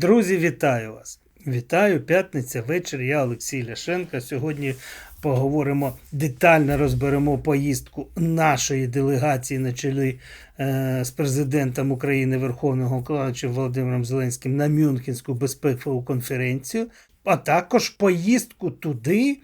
Друзі, вітаю вас! Вітаю, п'ятниця, вечір. Я Олексій Ляшенко. Сьогодні поговоримо детально розберемо поїздку нашої делегації на чолі е, з президентом України Верховного Головнокомандувачем Володимиром Зеленським на Мюнхенську безпекову конференцію, а також поїздку туди.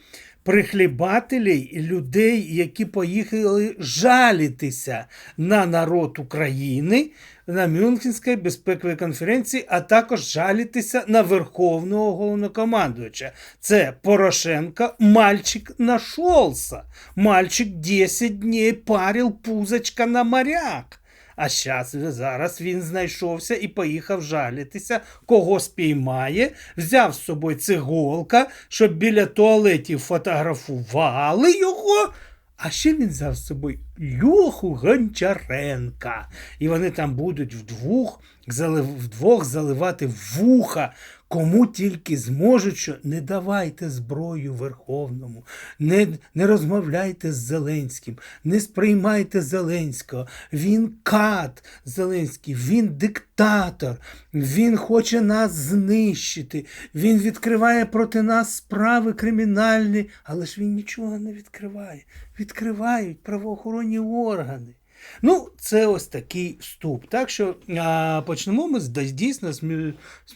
Прихлібателей людей, які поїхали жалітися на народ України на Мюнхенській безпековій конференції, а також жалітися на Верховного головнокомандувача. Це Порошенко, мальчик нашелся. Мальчик 10 днів парив пузочка на моряк. А щас, зараз він знайшовся і поїхав жалітися, кого спіймає, взяв з собою циголка, щоб біля туалетів фотографували його. А ще він взяв з собою Льоху Гончаренка. І вони там будуть вдвох, залив, вдвох заливати вуха, кому тільки зможуть, що не давайте зброю Верховному, не, не розмовляйте з Зеленським, не сприймайте Зеленського. Він кат Зеленський, він диктатор, він хоче нас знищити, він відкриває проти нас справи кримінальні, але ж він нічого не відкриває. Відкривають правоохоронні органи. Ну, це ось такий вступ. Так що а, почнемо ми з дійсно з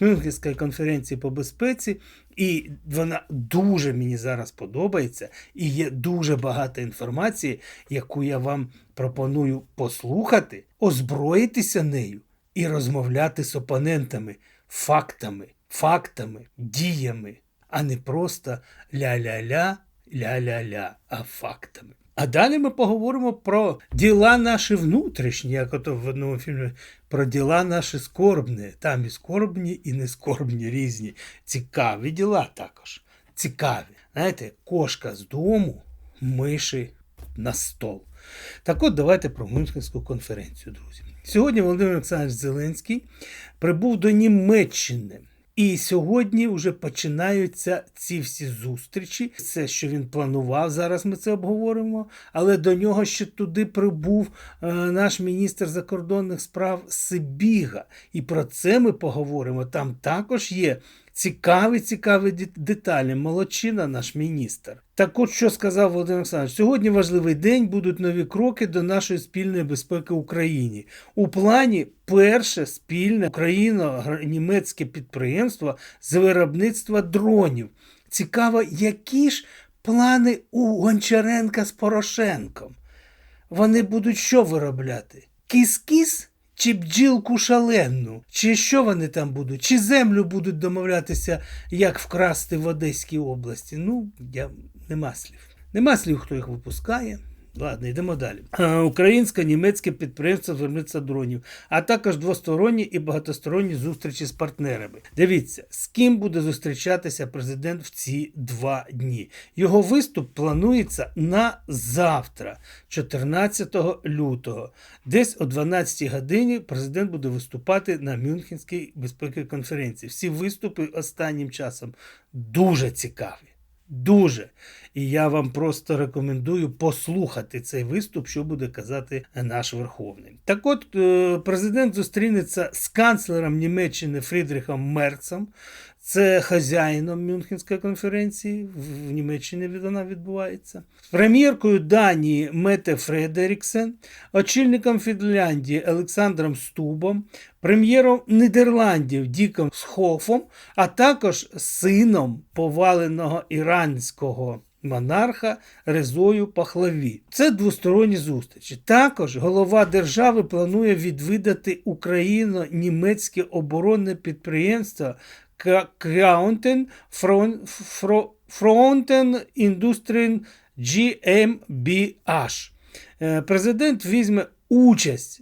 Мюнхенської конференції по безпеці, і вона дуже мені зараз подобається, і є дуже багато інформації, яку я вам пропоную послухати, озброїтися нею і розмовляти з опонентами фактами, фактами, діями, а не просто ля-ля-ля, ля-ля-ля, а фактами. А далі ми поговоримо про діла наші внутрішні, як ото в одному фільмі, про діла наші скорбні. Там і скорбні, і не скорбні різні. Цікаві діла також. Цікаві. Знаєте, кошка з дому, миші на стол. Так от давайте про Мюнхенську конференцію, друзі. Сьогодні Володимир Олександрович Зеленський прибув до Німеччини. І сьогодні вже починаються ці всі зустрічі. Це, що він планував, зараз ми це обговоримо. Але до нього ще туди прибув е, наш міністр закордонних справ Сибіга. І про це ми поговоримо. Там також є цікаві, цікаві деталі. Молодчина наш міністр. Так от що сказав Володимир Олександрович, сьогодні важливий день, будуть нові кроки до нашої спільної безпеки Україні. У плані перше спільне україно-німецьке підприємство з виробництва дронів. Цікаво, які ж плани у Гончаренка з Порошенком? Вони будуть що виробляти? Кіс-кіс? Чи бджілку шаленну? Чи що вони там будуть? Чи землю будуть домовлятися, як вкрасти в Одеській області? Ну, я нема слів. Нема слів, хто їх випускає. Ладно, йдемо далі. Е, Українсько-німецьке підприємство з виробництва дронів, а також двосторонні і багатосторонні зустрічі з партнерами. Дивіться, з ким буде зустрічатися президент в ці два дні. Його виступ планується на завтра, 14 лютого. Десь о 12 годині президент буде виступати на Мюнхенській безпековій конференції. Всі виступи останнім часом дуже цікаві. Дуже. І я вам просто рекомендую послухати цей виступ, що буде казати наш Верховний. Так от, е, президент зустрінеться з канцлером Німеччини Фрідрихом Мерцем. Це хазяїном Мюнхенської конференції. В Німеччині вона відбувається. Прем'єркою Данії Мете Фредеріксен, очільником Фінляндії Олександром Стубом, прем'єром Нідерландів Діком Схофом, а також сином поваленого іранського монарха Резою Пахлаві. Це двосторонні зустрічі. Також голова держави планує відвідати Україно-німецьке оборонне підприємство Ка- Краунтен Фрон- Фро- GmbH. Е, Президент візьме участь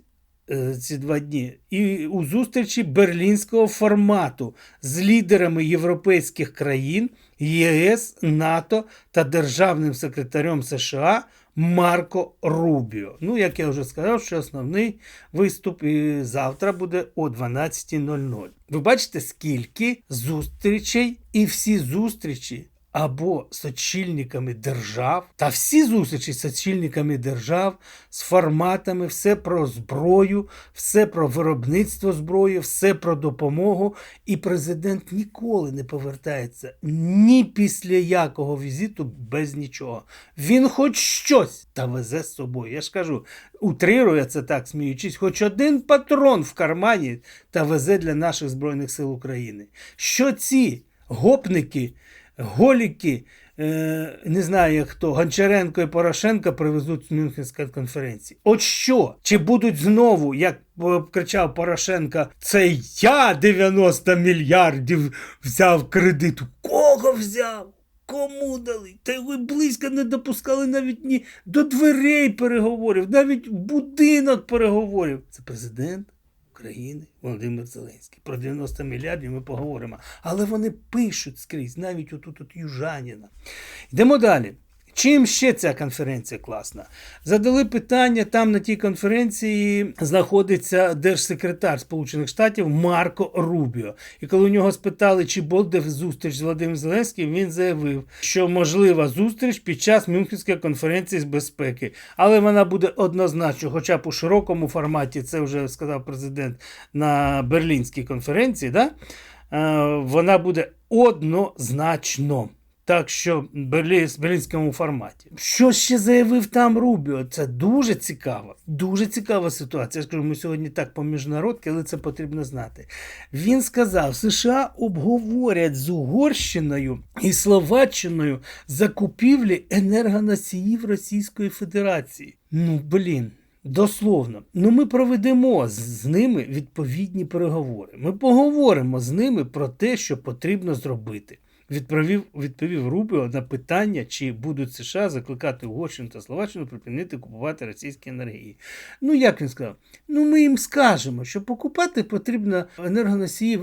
е, ці два дні і у зустрічі берлінського формату з лідерами європейських країн, ЄС, НАТО та державним секретарем США Марко Рубіо. Ну, як я вже сказав, що основний виступ завтра буде о 12.00. Ви бачите, скільки зустрічей, і всі зустрічі або з очільниками держав, та всі зустрічі з очільниками держав, з форматами, все про зброю, все про виробництво зброї, все про допомогу. І президент ніколи не повертається ні після якого візиту без нічого. Він хоч щось та везе з собою. Я ж кажу, утрирує це так, сміючись, хоч один патрон в кармані та везе для наших Збройних сил України. Що ці гопники, голіки, е, не знаю хто, Гончаренко і Порошенко привезуть з Мюнхенської конференції. От що? Чи будуть знову, як е, кричав Порошенко, це я 90 мільярдів взяв кредиту? Кого взяв? Кому дали? Та його близько не допускали навіть ні до дверей переговорів, навіть будинок переговорів. Це президент України Володимир Зеленський. Про 90 мільярдів ми поговоримо. Але вони пишуть скрізь, навіть отут от Южаніна. Йдемо далі. Чим ще ця конференція класна? Задали питання, там на тій конференції знаходиться держсекретар Сполучених Штатів Марко Рубіо. І коли у нього спитали, чи буде зустріч з Володимиром Зеленським, він заявив, що можлива зустріч під час Мюнхенської конференції з безпеки. Але вона буде однозначно, хоча б у широкому форматі, це вже сказав президент на Берлінській конференції. Да? Е, Вона буде однозначно. Так що в берлі- берлінському форматі. Що ще заявив там Рубіо? Це дуже цікаво. Дуже цікава ситуація. Я скажу, ми сьогодні так по міжнародки, але це потрібно знати. Він сказав, США обговорять з Угорщиною і Словаччиною закупівлі енергоносіїв Російської Федерації. Ну, блін. Дословно, ну ми проведемо з ними відповідні переговори. Ми поговоримо з ними про те, що потрібно зробити. Відповів, відповів Рубіо на питання, чи будуть США закликати Угорщину та Словаччину припинити купувати російські енергії. Ну, як він сказав? Ну, ми їм скажемо, що покупати потрібно енергоносії.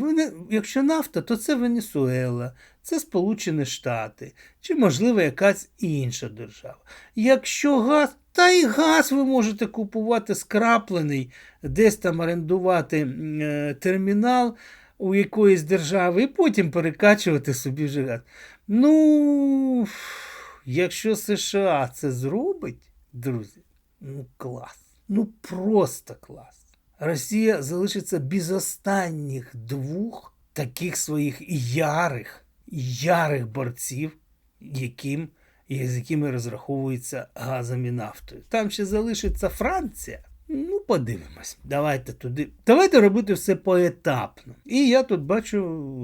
Якщо нафта, то це Венесуела, це Сполучені Штати, чи, можливо, якась інша держава. Якщо газ, та і газ ви можете купувати скраплений, десь там орендувати е, термінал у якоїсь держави і потім перекачувати собі вже газ. Ну, якщо США це зробить, друзі, ну клас. Ну просто клас. Росія залишиться без останніх двох таких своїх ярих, ярих борців, яким, з якими розраховується газом і нафтою. Там ще залишиться Франція. Подивимось. Давайте туди. Давайте робити все поетапно. І я тут бачу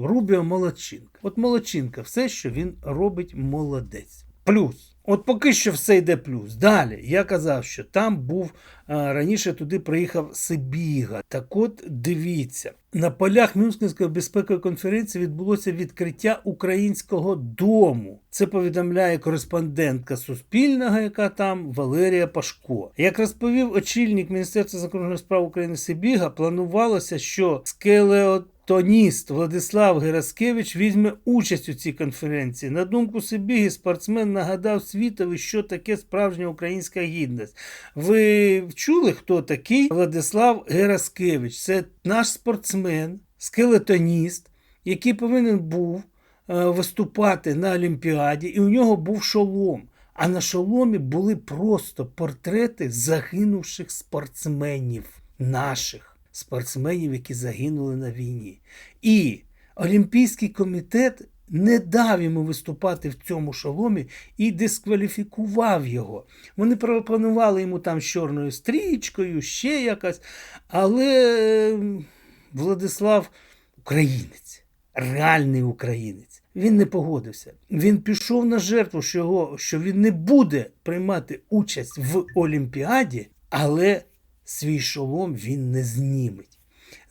Рубіо Молодчинка. От Молодчинка, все, що він робить, молодець. Плюс. От поки що все йде плюс. Далі я казав, що там був раніше туди приїхав Сибіга. Так от дивіться, на полях Мюнхенської безпекової конференції відбулося відкриття українського дому. Це повідомляє кореспондентка Суспільного, яка там Валерія Пашко. Як розповів очільник Міністерства закордонних справ України Сибіга, планувалося, що скелеот. Тоніст Владислав Гераскевич візьме участь у цій конференції. На думку Сибіги, спортсмен нагадав світові, що таке справжня українська гідність. Ви чули, хто такий Владислав Гераскевич? Це наш спортсмен, скелетоніст, який повинен був е, виступати на Олімпіаді, і у нього був шолом. А на шоломі були просто портрети загинувших спортсменів наших спортсменів, які загинули на війні. І Олімпійський комітет не дав йому виступати в цьому шоломі і дискваліфікував його. Вони пропонували йому там з чорною стрічкою, ще якась. Але ем, Владислав українець, реальний українець. Він не погодився. Він пішов на жертву, що, його, що він не буде приймати участь в Олімпіаді, але свій шолом він не зніметь.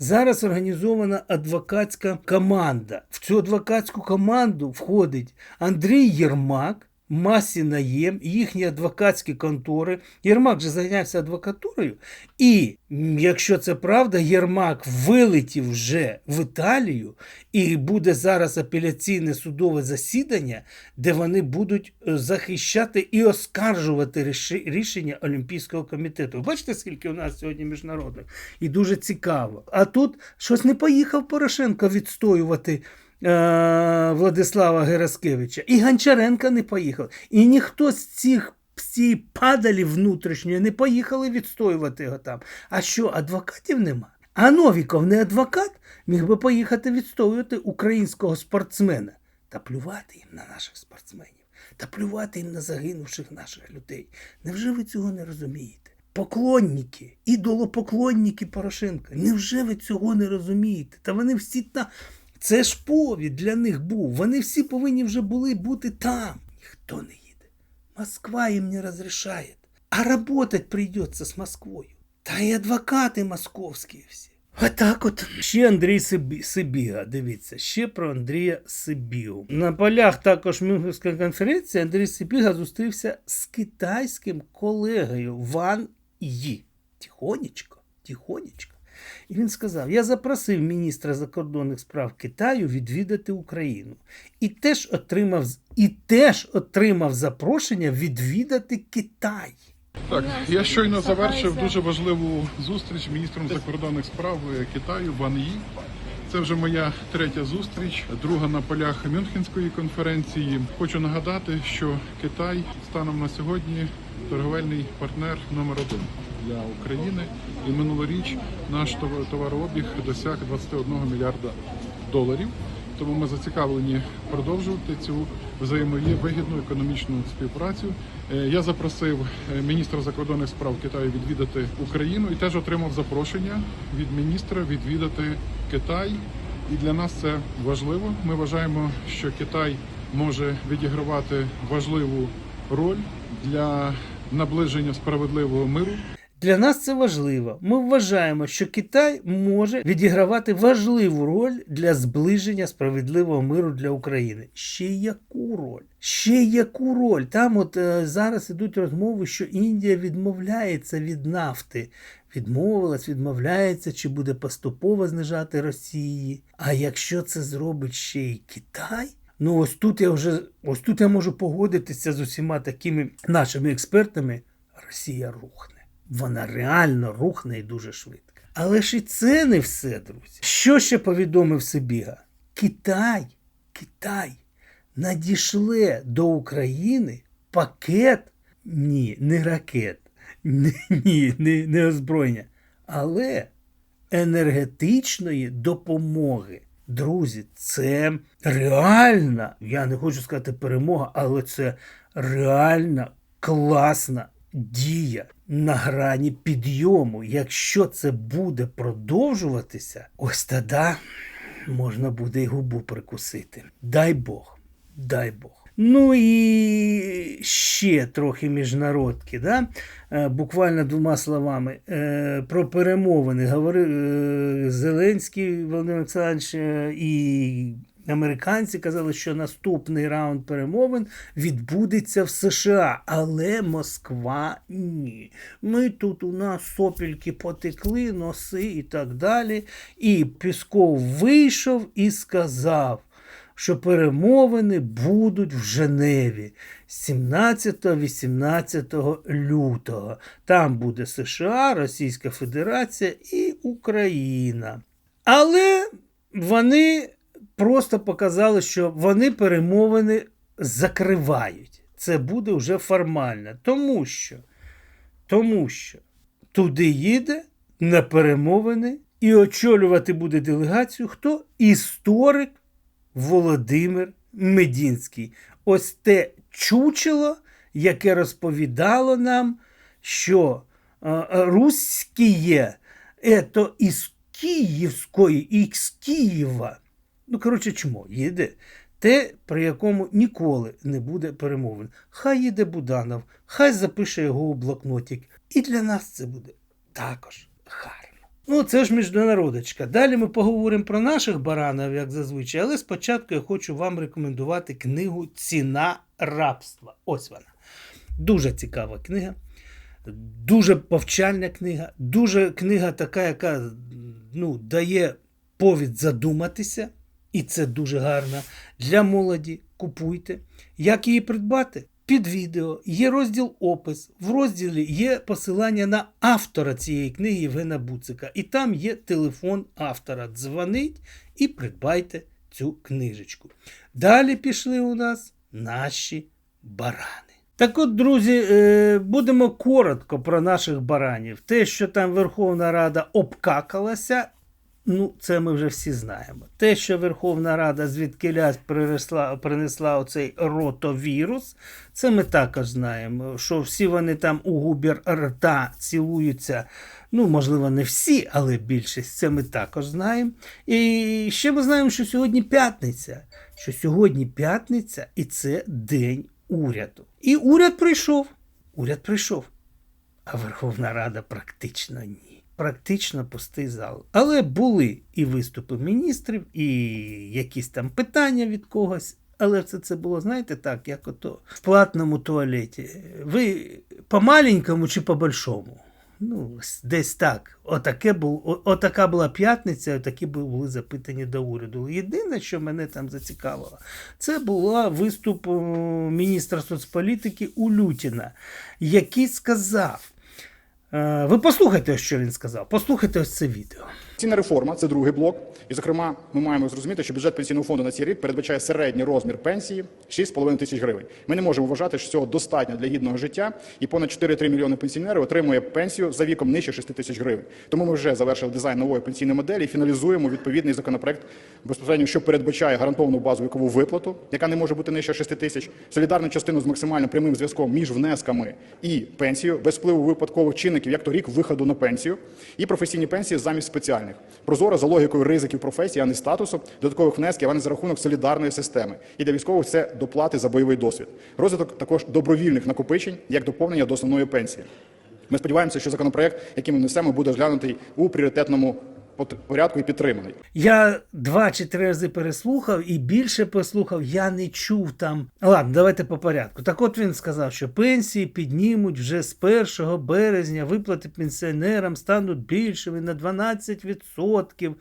Зараз організована адвокатська команда. В цю адвокатську команду входить Андрій Єрмак, Масі Наєм, їхні адвокатські контори. Єрмак же зайнявся адвокатурою. І якщо це правда, Єрмак вилетів вже в Італію, і буде зараз апеляційне судове засідання, де вони будуть е, захищати і оскаржувати рішення Олімпійського комітету. Бачите, скільки у нас сьогодні міжнародних? І дуже цікаво. А тут щось не поїхав Порошенко відстоювати Владислава Гераскевича, і Гончаренка не поїхав. І ніхто з цих всі падалі внутрішньої не поїхали відстоювати його там. А що, адвокатів нема? А Новіков не адвокат міг би поїхати відстоювати українського спортсмена та плювати їм на наших спортсменів, та плювати їм на загинувших наших людей. Невже ви цього не розумієте? Поклонники, ідолопоклонники Порошенка. Невже ви цього не розумієте? Та вони всі там. Це ж повід для них був. Вони всі повинні вже були бути там. Ніхто не їде. Москва їм не розрішає. А работать прийдеться з Москвою. Та й адвокати московські всі. Отак от. Ще Андрій Сибі... Сибіга, дивіться, ще про Андрія Сибігу. На полях також Мюнхенської конференції Андрій Сибіга зустрівся з китайським колегою Ван Ї. Тихонечко, тихонечко. І він сказав: Я запросив міністра закордонних справ Китаю відвідати Україну. І теж отримав, і теж отримав запрошення відвідати Китай. Так, я щойно завершив дуже важливу зустріч з міністром закордонних справ Китаю Ван Ї. Це вже моя третя зустріч, друга на полях Мюнхенської конференції. Хочу нагадати, що Китай станом на сьогодні торговельний партнер номер один для України. І минулоріч наш товарообіг досяг 21 мільярда доларів. Тому ми зацікавлені продовжувати цю взаємовигідну економічну співпрацю. Е, Я запросив е, міністра закордонних справ Китаю відвідати Україну і теж отримав запрошення від міністра відвідати Китай. І для нас це важливо. Ми вважаємо, що Китай може відігравати важливу роль для наближення справедливого миру. Для нас це важливо. Ми вважаємо, що Китай може відігравати важливу роль для зближення справедливого миру для України. Ще яку роль? Ще яку роль? Там от е, зараз ідуть розмови, що Індія відмовляється від нафти. Відмовилась, відмовляється, чи буде поступово знижати Росії. А якщо це зробить ще й Китай? Ну ось тут я вже ось тут я можу погодитися з усіма такими нашими експертами. Росія рухне вона реально рухне і дуже швидко. Але ж і це не все, друзі. Що ще повідомив Сибіга? Китай, Китай надішле до України пакет, ні, не ракет, ні, не, не озброєння, але енергетичної допомоги. Друзі, це реальна, я не хочу сказати перемога, але це реальна класна дія на грані підйому. Якщо це буде продовжуватися, ось тоді можна буде й губу прикусити. Дай Бог, дай Бог. Ну і ще трохи міжнародки. Да? Е, буквально двома словами е, про перемовини говорив е, Зеленський Володимир Олександрович і Американці казали, що наступний раунд перемовин відбудеться в США, але Москва ні. Ми тут у нас сопільки потекли, носи і так далі. І Пісков вийшов і сказав. Що перемовини будуть в Женеві 17-18 лютого. Там буде США, Російська Федерація і Україна. Але вони просто показали, що вони перемовини закривають. Це буде вже формально. Тому що, Тому що туди їде на перемовини і очолювати буде делегацію хто? Історик Володимир Медінський. Ось те чучело, яке розповідало нам, що руськіє це із Київської, і з Києва. Ну, коротше, чмо, їде те, при якому ніколи не буде перемовин. Хай їде Буданов, хай запише його у блокнотик. І для нас це буде також гарно. Ну, це ж міжнародочка. Далі ми поговоримо про наших баранів, як зазвичай, але спочатку я хочу вам рекомендувати книгу Ціна рабства. Ось вона. Дуже цікава книга, дуже повчальна книга, дуже книга така, яка ну, дає повід задуматися. І це дуже гарно. Для молоді купуйте. Як її придбати? Під відео є розділ опис. В розділі є посилання на автора цієї книги Євгена Буцика. І там є телефон автора. Дзвонить і придбайте цю книжечку. Далі пішли у нас наші барани. Так от, друзі, е, будемо коротко про наших баранів. Те, що там Верховна Рада обкакалася, ну, це ми вже всі знаємо. Те, що Верховна Рада звідкилясь принесла, принесла оцей ротовірус, це ми також знаємо. Що всі вони там у губір рта цілуються. Ну, можливо, не всі, але більшість це ми також знаємо. І ще ми знаємо, що сьогодні п'ятниця. Що сьогодні п'ятниця, і це день уряду. І уряд прийшов. Уряд прийшов. А Верховна Рада практично ні. Практично пустий зал. Але були і виступи міністрів, і якісь там питання від когось. Але все це було, знаєте, так, як ото в платному туалеті. Ви по маленькому чи по большому? Ну, десь так. Отаке бу, отака була п'ятниця, отакі були запитання до уряду. Єдине, що мене там зацікавило, це була виступ міністра соцполітики Улютіна, який сказав. Е, Ви послухайте, що він сказав. Послухайте ось це відео. Пенсійна реформа це другий блок. І, зокрема, ми маємо зрозуміти, що бюджет пенсійного фонду на цей рік передбачає середній розмір пенсії 6,5 тисяч гривень. Ми не можемо вважати, що цього достатньо для гідного життя, і понад 4-3 мільйони пенсіонерів отримує пенсію за віком нижче 6 тисяч гривень. Тому ми вже завершили дизайн нової пенсійної моделі і фіналізуємо відповідний законопроект безпосередньо, що передбачає гарантовану базову вікову виплату, яка не може бути нижче 6 тисяч, солідарну частину з максимально прямим зв'язком між внесками і пенсією, без впливу випадкових чинників, як то рік виходу на пенсію, і професійні пенсії замість спеціальних. Прозоро за логікою ризиків професії, а не статусу, додаткових внесків, а не за рахунок солідарної системи. І для військових це доплати за бойовий досвід. Розвиток також добровільних накопичень як доповнення до основної пенсії. Ми сподіваємося, що законопроект, який ми несемо, буде розглянутий у пріоритетному порядку і підтриманий. Я два чи три рази переслухав і більше послухав, я не чув там. Ладно, давайте по порядку. Так от він сказав, що пенсії піднімуть вже з 1 березня, виплати пенсіонерам стануть більшими на 12%.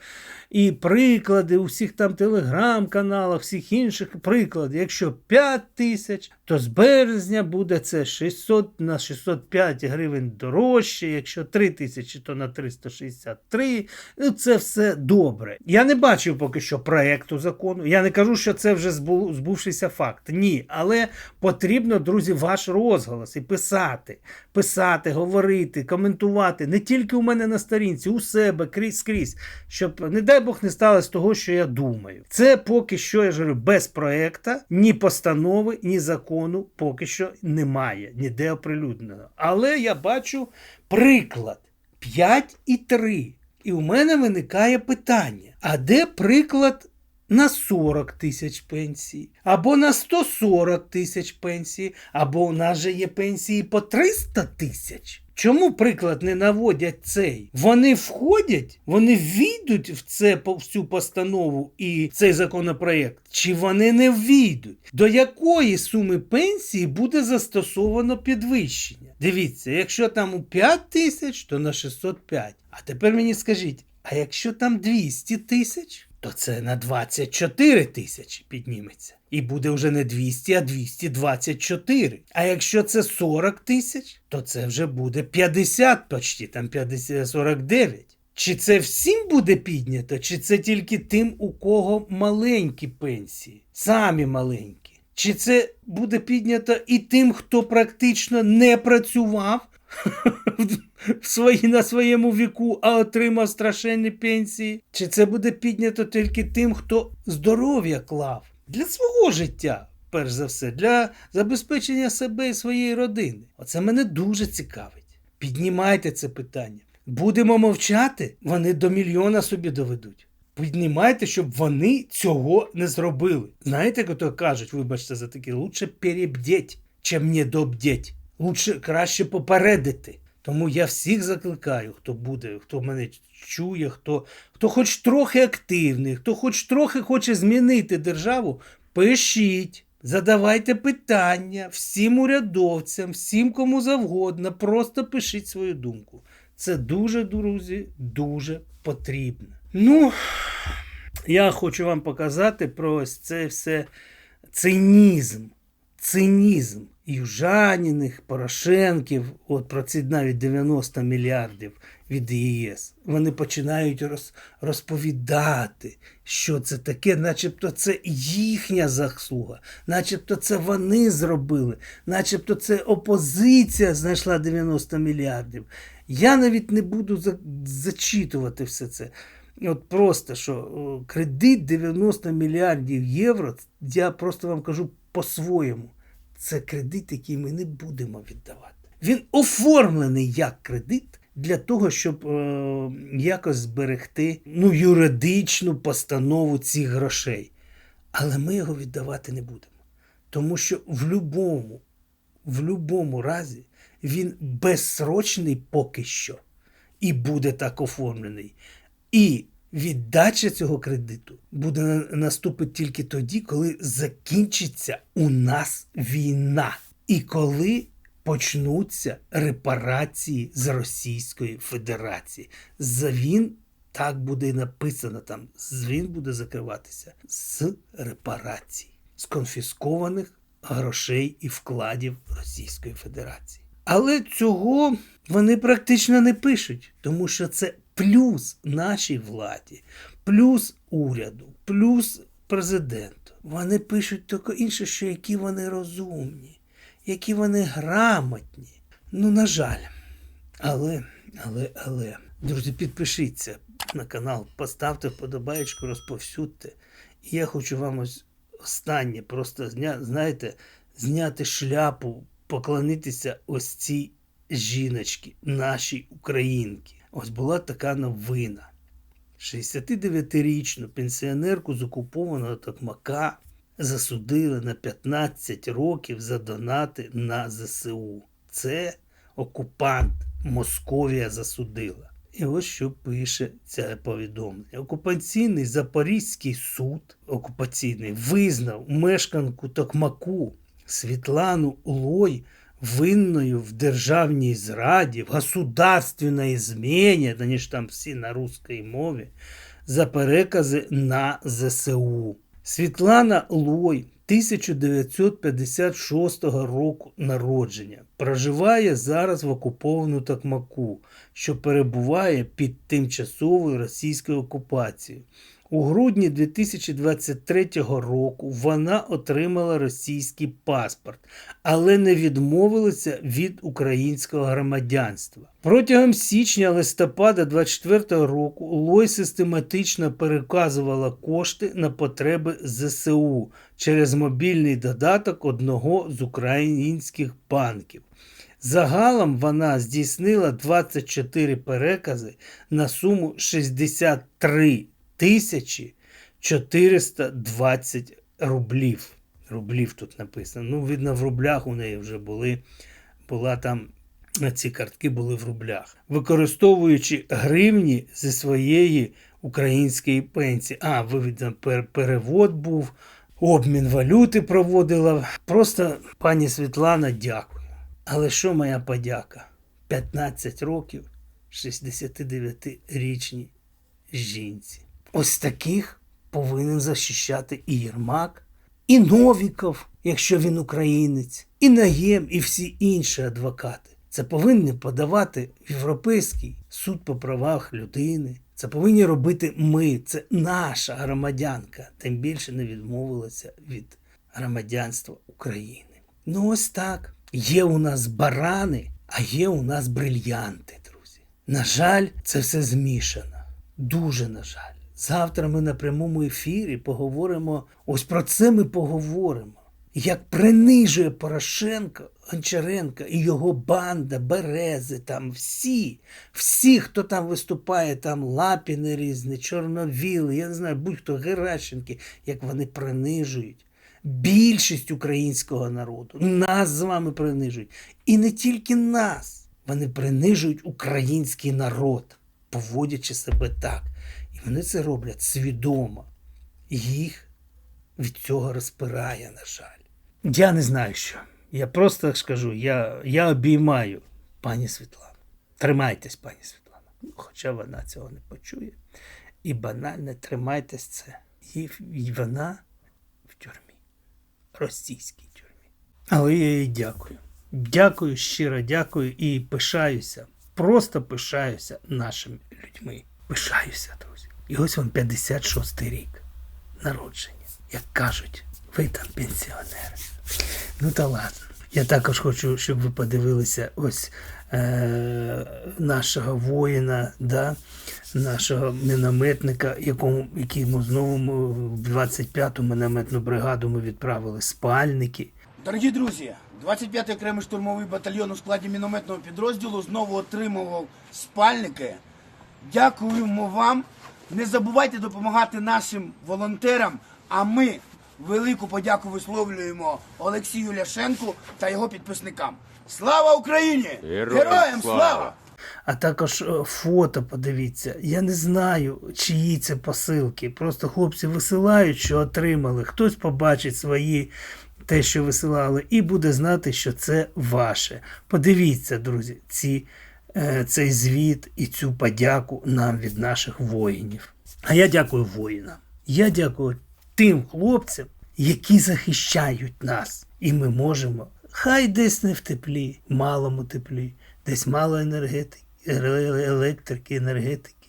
І приклади у всіх там телеграм-каналах, всіх інших приклади. Якщо 5 тисяч, то з березня буде це 600 на 605 гривень дорожче. Якщо 3 тисячі, то на 363. Це все добре. Я не бачив поки що проекту закону. Я не кажу, що це вже збу- збувшийся факт. Ні, але потрібно, друзі, ваш розголос і писати, писати, говорити, коментувати не тільки у мене на сторінці, у себе крізь скрізь, щоб, не дай Бог, не сталося того, що я думаю. Це поки що я ж без проекта, ні постанови, ні закону поки що немає, ніде оприлюднено. Але я бачу приклад 5 і 3. І у мене виникає питання: а де приклад на 40 тисяч пенсій, або на 140 тисяч пенсій, або у нас же є пенсії по 300 тисяч? Чому приклад не наводять цей? Вони входять, вони війдуть в це по- в цю постанову і цей законопроект, чи вони не війдуть? До якої суми пенсії буде застосовано підвищення? Дивіться, якщо там у 5 тисяч, то на 605. А тепер мені скажіть, а якщо там 200 тисяч, то це на 24 тисячі підніметься. І буде вже не 200, а 224. А якщо це 40 тисяч, то це вже буде 50 почти, там 50, 49. Чи це всім буде піднято, чи це тільки тим, у кого маленькі пенсії, самі маленькі? Чи це буде піднято і тим, хто практично не працював свої, на своєму віку, а отримав страшенні пенсії? Чи це буде піднято тільки тим, хто здоров'я клав для свого життя, перш за все, для забезпечення себе і своєї родини? Оце мене дуже цікавить. Піднімайте це питання. Будемо мовчати, вони до мільйона собі доведуть. Піднімайте, щоб вони цього не зробили. Знаєте, як то кажуть, вибачте за таке, лучше перебдіть, чим не добдіть. Лучше краще попередити. Тому я всіх закликаю, хто буде, хто мене чує, хто, хто хоч трохи активний, хто хоч трохи хоче змінити державу, пишіть. Задавайте питання всім урядовцям, всім кому завгодно, просто пишіть свою думку. Це дуже, друзі, дуже потрібно. Ну, я хочу вам показати про ось це все цинізм. Цинізм Южаніних, Порошенків, от про ці навіть 90 мільярдів від ЄС. Вони починають роз, розповідати, що це таке, начебто це їхня заслуга, начебто це вони зробили, начебто це опозиція знайшла 90 мільярдів. Я навіть не буду за, зачитувати все це. От просто що кредит 90 мільярдів євро, я просто вам кажу по-своєму. Це кредит, який ми не будемо віддавати. Він оформлений як кредит для того, щоб е, якось зберегти ну, юридичну постанову цих грошей. Але ми його віддавати не будемо. Тому що в будь-якому в будь-якому разі він безсрочний поки що і буде так оформлений. І віддача цього кредиту буде на- наступить тільки тоді, коли закінчиться у нас війна, і коли почнуться репарації з Російської Федерації. За він так буде і написано там. Він буде закриватися з репарацій, з конфіскованих грошей і вкладів Російської Федерації. Але цього вони практично не пишуть, тому що це плюс нашій владі, плюс уряду, плюс президенту. Вони пишуть тільки інше, що які вони розумні, які вони грамотні. Ну, на жаль. Але, але, але, друзі, підпишіться на канал, поставте вподобаєчку, розповсюдьте. І я хочу вам ось останнє, просто знаєте, зняти шляпу, поклонитися ось цій жіночці, нашій українці. Ось була така новина. 69-річну пенсіонерку з окупованого Токмака засудили на 15 років за донати на ЗСУ. Це окупант Московія засудила. І ось що пише це повідомлення. Окупаційний Запорізький суд окупаційний визнав мешканку Токмаку Світлану Лой винною в державній зраді, в государственной зміні, вони ж там всі на русській мові, за перекази на ЗСУ. Світлана Лой 1956 року народження проживає зараз в окупованому Токмаку, що перебуває під тимчасовою російською окупацією. У грудні 2023 року вона отримала російський паспорт, але не відмовилася від українського громадянства. Протягом січня-листопада 2024 року Лой систематично переказувала кошти на потреби ЗСУ через мобільний додаток одного з українських банків. Загалом вона здійснила 24 перекази на суму 63 тисячі 420 рублів. Рублів тут написано. Ну, видно, в рублях у неї вже були, була там, ці картки були в рублях. Використовуючи гривні зі своєї української пенсії. А, видно, перевод був, обмін валюти проводила. Просто пані Світлана, дякую. Але що моя подяка? 15 років 69-річній жінці. Ось таких повинен захищати і Єрмак, і Новіков, якщо він українець, і Наєм, і всі інші адвокати. Це повинні подавати Європейський суд по правах людини. Це повинні робити ми. Це наша громадянка. Тим більше не відмовилася від громадянства України. Ну ось так. Є у нас барани, а є у нас брильянти, друзі. На жаль, це все змішано. Дуже на жаль. Завтра ми на прямому ефірі поговоримо. Ось про це ми поговоримо. Як принижує Порошенко, Гончаренко і його банда, Берези, там всі, всі, хто там виступає, там Лапіни різні, Чорновіли, я не знаю, будь-хто Геращенки, як вони принижують більшість українського народу. Нас з вами принижують. І не тільки нас. Вони принижують український народ, поводячи себе так. Вони це роблять свідомо. Їх від цього розпирає, на жаль. Я не знаю що. Я просто скажу, я, я обіймаю пані Світлану. Тримайтесь, пані Світлана. Хоча вона цього не почує. І банально тримайтесь це. І вона в тюрмі. Російській тюрмі. Але я їй дякую. Дякую, щиро дякую і пишаюся. Просто пишаюся нашими людьми. Пишаюся, друзі. І ось вам 56-й рік народження. Як кажуть, ви там пенсіонери. Ну та ладно. Я також хочу, щоб ви подивилися ось е, нашого воїна, да, нашого мінометника, якому, знову ми в 25-ту мінометну бригаду ми відправили спальники. Дорогі друзі, 25-й окремий штурмовий батальйон у складі мінометного підрозділу знову отримував спальники. Дякуємо вам. Не забувайте допомагати нашим волонтерам. А ми велику подяку висловлюємо Олексію Ляшенку та його підписникам. Слава Україні! Героям слава! А також е, фото подивіться. Я не знаю, чиї це посилки. Просто хлопці висилають, що отримали. Хтось побачить свої те, що висилали, і буде знати, що це ваше. Подивіться, друзі, ці, цей звіт і цю подяку нам від наших воїнів. А я дякую воїнам. Я дякую тим хлопцям, які захищають нас. І ми можемо, хай десь не в теплі, малому теплі, десь мало енергетики, електрики, енергетики,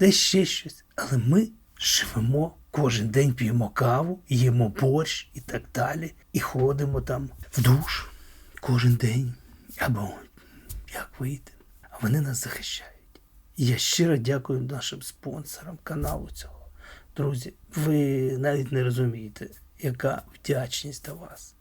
десь ще щось. Але ми живемо, кожен день п'ємо каву, їмо борщ і так далі. І ходимо там в душ кожен день. Або як вийде. Вони нас захищають. І я щиро дякую нашим спонсорам каналу цього. Друзі, ви навіть не розумієте, яка вдячність до вас.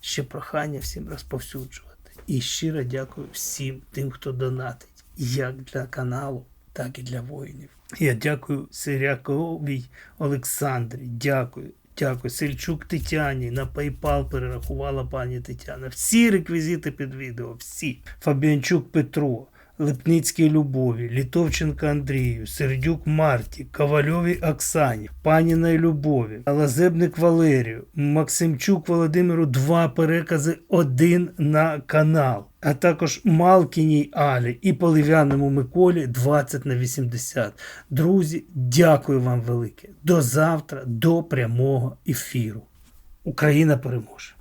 Ще прохання всім розповсюджувати. І щиро дякую всім тим, хто донатить, як для каналу, так і для воїнів. Я дякую Сиряковій Олександрі. Дякую. Дякую. Сельчук Тетяні на PayPal перерахувала пані Тетяна. Всі реквізити під відео, всі. Фабіанчук Петро, Липницькій Любові, Літовченка Андрію, Сердюк Марті, Ковальовій Оксані, Паніної Любові, Лазебник Валерію, Максимчук Володимиру два перекази один на канал. А також Малкіній Алі і Полив'яному Миколі 20 на 80. Друзі, дякую вам велике. До завтра, до прямого ефіру. Україна переможе!